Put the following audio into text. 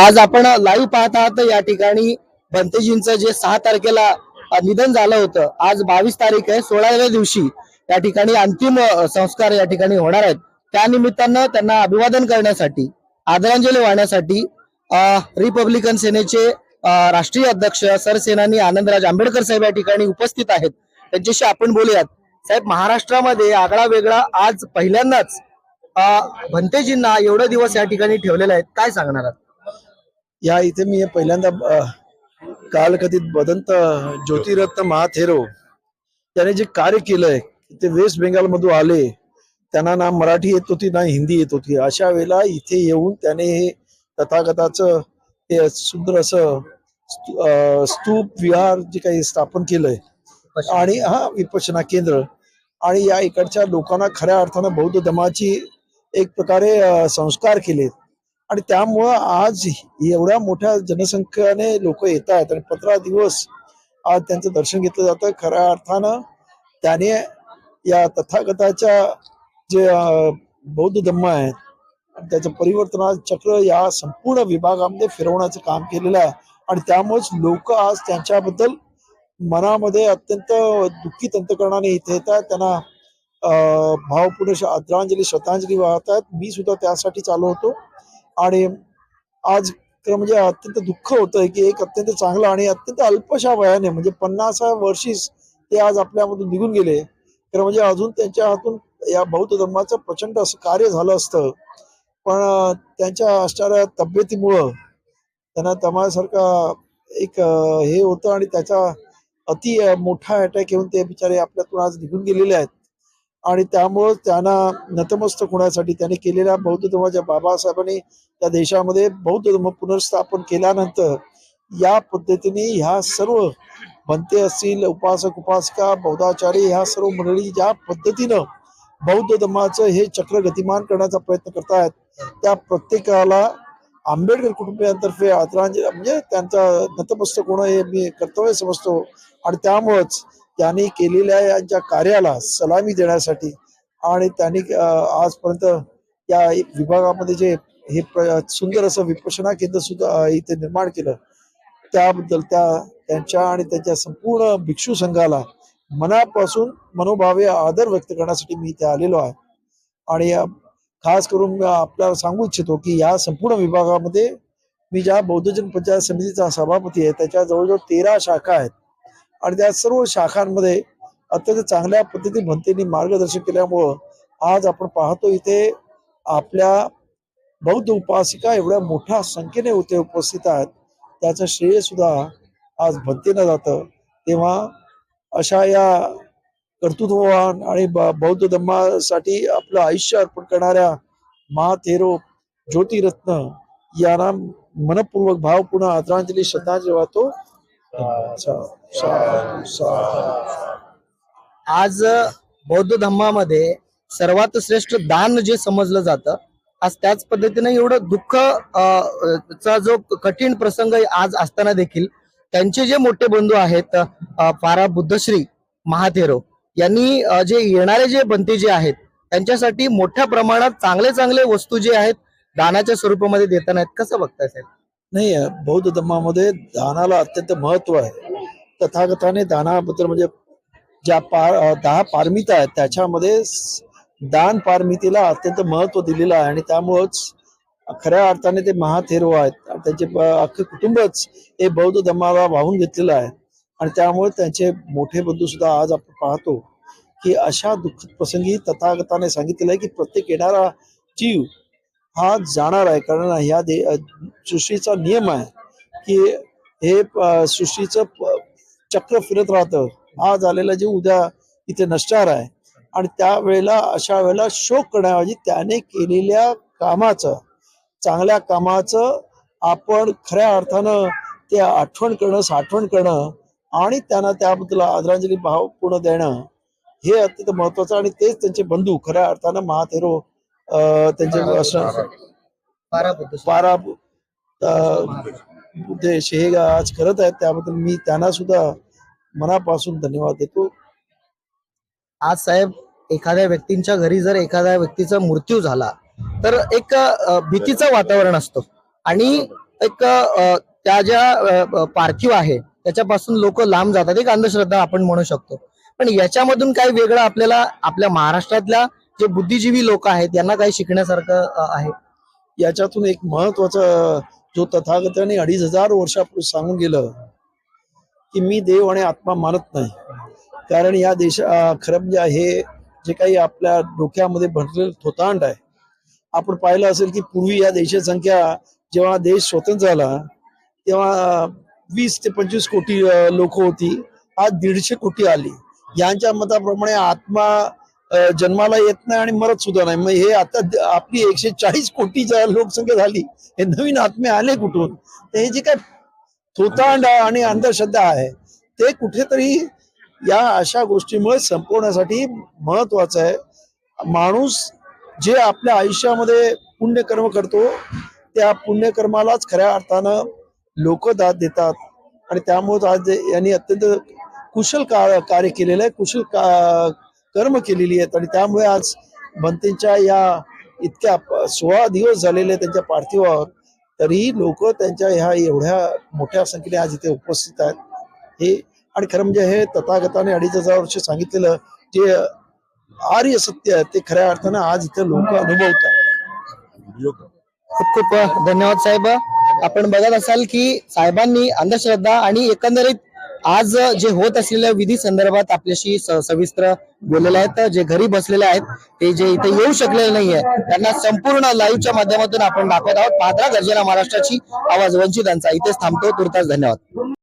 आज आपण लाईव्ह पाहत आहात. या ठिकाणी भंतेजींचं जे सहा तारखेला निधन झालं होतं आज बावीस तारीख आहे सोळाव्या दिवशी या ठिकाणी अंतिम संस्कार या ठिकाणी होणार आहेत. त्या निमित्तानं त्यांना अभिवादन करण्यासाठी आदरांजली वाहण्यासाठी रिपब्लिकन सेनेचे राष्ट्रीय अध्यक्ष सरसेनानी आनंदराज आंबेडकर साहेब या ठिकाणी उपस्थित आहेत. त्यांच्याशी आपण बोलूयात. साहेब महाराष्ट्रामध्ये आगळा वेगळा आज पहिल्यांदाच भंतेजींना एवढे दिवस या ठिकाणी ठेवलेले आहेत. काय सांगणार आहात? या इथे मी हे पहिल्यांदा कालकथित बदंत ज्योतिरत्न महाथेरो त्याने जे कार्य केलंय ते वेस्ट बेंगाल मधून आले त्यांना ना मराठी येत होती ना हिंदी येत होती. अशा वेळेला इथे येऊन त्याने हे तथागताचं हे सुंदर असं स्तूप विहार जे काही स्थापन केलंय. आणि हा विपश्यना केंद्र. आणि या इकडच्या लोकांना खऱ्या अर्थानं बौद्ध धर्माची एक प्रकारे संस्कार केलेत. आणि त्यामुळं आज एवढ्या मोठ्या जनसंख्येने लोक येत आहेत आणि पंधरा दिवस आज त्यांचं दर्शन घेतलं जातं. खऱ्या अर्थानं त्याने या तथागताच्या जे बौद्ध धम्म आहेत आणि त्याचं परिवर्तन चक्र या संपूर्ण विभागामध्ये फिरवण्याचं काम केलेलं आहे. आणि त्यामुळेच लोक आज त्यांच्याबद्दल मनामध्ये अत्यंत दुःखी तंत्रकरणाने इथे आहेत. त्यांना भावपूर्ण आदरांजली श्रद्धांजली आहेत. मी सुद्धा त्यासाठीच आलो होतो. आणि आज खरं म्हणजे अत्यंत दुःख होतंय की एक अत्यंत चांगला आणि अत्यंत अल्पशा वयाने म्हणजे पन्नासा वर्षीच ते आज आपल्यामधून निघून गेले. तर म्हणजे अजून त्यांच्या हातून या बौद्ध धर्माचं प्रचंड असं कार्य झालं असतं. पण त्यांच्या असणाऱ्या तब्येतीमुळं त्यांना तमासारखा एक हे होतं आणि त्याचा अति मोठा अटॅक येऊन ते बिचारे आपल्यातून आज निघून गेलेले आहेत. आणि त्यामुळं त्यांना नतमस्तक होण्यासाठी त्यांनी केलेल्या बौद्ध धर्माच्या बाबासाहेबांनी त्या देशामध्ये बौद्ध धर्म पुनर्स्थापन केल्यानंतर या पद्धतीने ह्या सर्व भंते असतील उपासक उपासका बौद्धाचारी ह्या सर्व मंडळी ज्या पद्धतीनं बौद्ध धर्माचं हे चक्र गतिमान करण्याचा प्रयत्न करतायत त्या प्रत्येकाला आंबेडकर कुटुंबियांतर्फे आदरांजली म्हणजे त्यांचा नतमस्तक होणं हे मी कर्तव्य समजतो. आणि त्यामुळंच त्यांनी केलेल्या यांच्या कार्याला सलामी देण्यासाठी आणि त्यांनी आजपर्यंत या विभागामध्ये जे हे सुंदर असं विपशना केंद्र सुद्धा इथे निर्माण केलं त्याबद्दल त्या त्यांच्या आणि त्यांच्या संपूर्ण भिक्षू संघाला मनापासून मनोभावे आदर व्यक्त करण्यासाठी मी इथे आलेलो आहे. आणि खास करून मी आपल्याला सांगू इच्छितो की या संपूर्ण विभागामध्ये मी ज्या बौद्धजन पंचायत समितीचा सभापती आहे त्याच्या जवळजवळ तेरा शाखा आहेत. आणि त्या सर्व शाखांमध्ये अत्यंत चांगल्या पद्धतीने भंतींनी मार्गदर्शन केल्यामुळं आज आपण पाहतो इथे आपल्या बौद्ध उपासिका एवढ्या मोठ्या संख्येने होते उपस्थित आहेत. त्याचं श्रेय सुद्धा आज भंतीनं जातं. तेव्हा अशा या कर्तृत्ववान आणि बौद्ध धर्मासाठी आपलं आयुष्य अर्पण करणाऱ्या महाथेरो ज्योतिरत्न यांना मनपूर्वक भावपूर्ण आदरांजली श्रद्धांजली वाहतो. आज बौद्ध धर्मामध्ये सर्वात श्रेष्ठ दान जे समजलं जातं आज त्याच पद्धतीने एवढं दुःख चा जो कठीण प्रसंग आज असताना देखील त्यांचे जे मोठे बंधू आहेत पारा बुद्धश्री महाथेरो यांनी जे येणारे जे बनते जे आहेत त्यांच्यासाठी मोठ्या प्रमाणात चांगले चांगले वस्तू जे आहेत दानाच्या स्वरूपामध्ये देताना आहेत. कसं बघताय साहेब? नाही बौद्ध धर्मामध्ये दानाला अत्यंत महत्त्व आहे. तथागताने दानाबद्दल म्हणजे ज्या पार दहा पारमिता आहेत त्याच्यामध्ये दान पारमितीला अत्यंत महत्त्व दिलेलं आहे आणि त्यामुळंच खऱ्या अर्थाने ते महाथेरो आहेत. त्यांचे अख्खे कुटुंबच हे बौद्ध धर्माला वाहून घेतलेलं आहे. आणि त्यामुळे त्यांचे मोठे बंधू सुद्धा आज आपण पाहतो की अशा दुःखद प्रसंगी तथागताने सांगितलेलं आहे की प्रत्येक येणारा जीव हा जाणार आहे. कारण ह्या दे सृष्टीचा नियम आहे की हे सृष्टीचं चक्र फिरत राहतं. हा झालेला जे उद्या इथे नसणार आहे. आणि त्यावेळेला अशा वेळेला शोक करण्याऐवजी त्याने केलेल्या कामाचं चांगल्या कामाचं आपण खऱ्या अर्थानं ते आठवण करणं साठवण करणं आणि त्यांना त्याबद्दल आदरांजली भाव पूर्ण देणं हे अत्यंत महत्वाचं आणि तेच त्यांचे बंधू खऱ्या अर्थानं महाथेरो त्यांचे बारा उद्देश हे आज करत आहेत त्याबद्दल मी त्यांना सुद्धा मनापासून धन्यवाद देतो. आज साहेब एखाद्या व्यक्तींच्या घरी जर एखाद्या व्यक्तीचा मृत्यू झाला तर एक भीतीचं वातावरण असतं. आणि एक त्या ज्या पार्थिव आहे त्याच्यापासून लोक लांब जातात. एक अंधश्रद्धा आपण म्हणू शकतो. पण याच्यामधून काही वेगळं आपल्याला आपल्या महाराष्ट्रातल्या जे बुद्धिजीवी लोक आहेत यांना काही शिकण्यासारखं आहे. याच्यातून एक महत्त्वाचा जो तथागताने अडीच हजार वर्षापूर्वी सांगून गेलं की मी देव आणि आत्मा मानत नाही. कारण या देशा खरं म्हणजे हे जे काही आपल्या डोक्यामध्ये भरलेलं थोतांड आहे. आपण पाहिलं असेल की पूर्वी या देशाची संख्या जेव्हा देश स्वतंत्र झाला तेव्हा वीस ते पंचवीस कोटी लोक होती. आज दीडशे कोटी आली. यांच्या मताप्रमाणे आत्मा जन्माला येत नाही आणि मरत सुद्धा नाही. मग हे आता आपली एकशे चाळीस कोटीच्या लोकसंख्या झाली. हे नवीन आत्मे आले कुठून? तर हे जे काय थोतांड आणि अंधश्रद्धा आहे ते कुठेतरी या अशा गोष्टीमुळे संपवण्यासाठी महत्वाचं आहे. माणूस जे आपल्या आयुष्यामध्ये पुण्यकर्म करतो त्या पुण्यकर्मालाच खऱ्या अर्थानं लोक दाद देतात. आणि त्यामुळे आज यांनी अत्यंत कुशल का कार्य केलेलं आहे. कुशल का कर्म केलेली आहेत आणि त्यामुळे आज भंतेंच्या या इतक्या सोळा दिवस झालेले त्यांच्या पार्थिवावर तरीही लोक त्यांच्या ह्या एवढ्या मोठ्या संख्येने आज इथे उपस्थित आहेत. हे आणि खरं म्हणजे हे तथागताने अडीच हजार वर्ष सांगितलेलं जे आर्य सत्य आहे ते खऱ्या अर्थानं आज इथे लोक अनुभवतात खूप खूप धन्यवाद साहेब. आपण बघत असाल की साहेबांनी अंधश्रद्धा आणि एकंदरीत आज जे होत असलेल्या विधी संदर्भात आपल्याशी सविस्तर बोललेले आहेत. जे घरी बसलेले आहेत ते जे इथे येऊ शकलेले नाहीये त्यांना संपूर्ण लाईव्हच्या माध्यमातून आपण दाखवत आहोत. पात्रा गर्जना महाराष्ट्राची आवाज वंचितांचा. इथेच थांबतो. तुर्तास धन्यवाद.